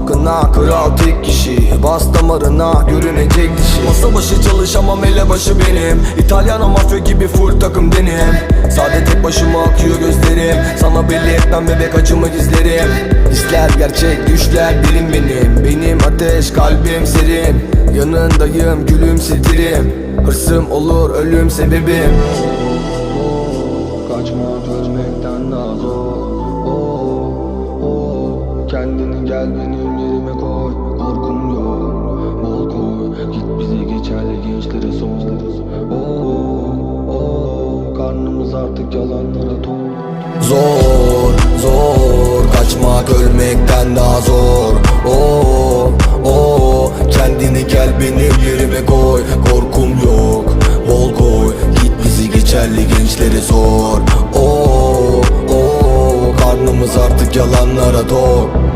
farkına Kral tek kişi. Bas damarına görünecek dişi Masa başı çalışamam ele başı benim. İtalyano mafya gibi full takım denim Sade tek başıma akıyor gözlerim. Sana belli etmem bebek acımı gizlerim Hisler gerçek düşler derin benim. Benim ateş kalbim serin. Yanındayım gülümsetirim. Hırsım olur ölüm sebebim. Kaçmak ölmekten daha zor. Kendini gel benim yerime koy. Korkum yok bol koy. Git bizi geçerli gençlere sor oh, oh. Karnımız artık yalanlara tok. Zor, zor. Kaçmak ölmekten daha zor. Oh, oh Kendini gel benim yerime koy. Korkum yok, bol koy. Git bizi geçerli gençlere sor Oh, Karnımız artık yalanlara tok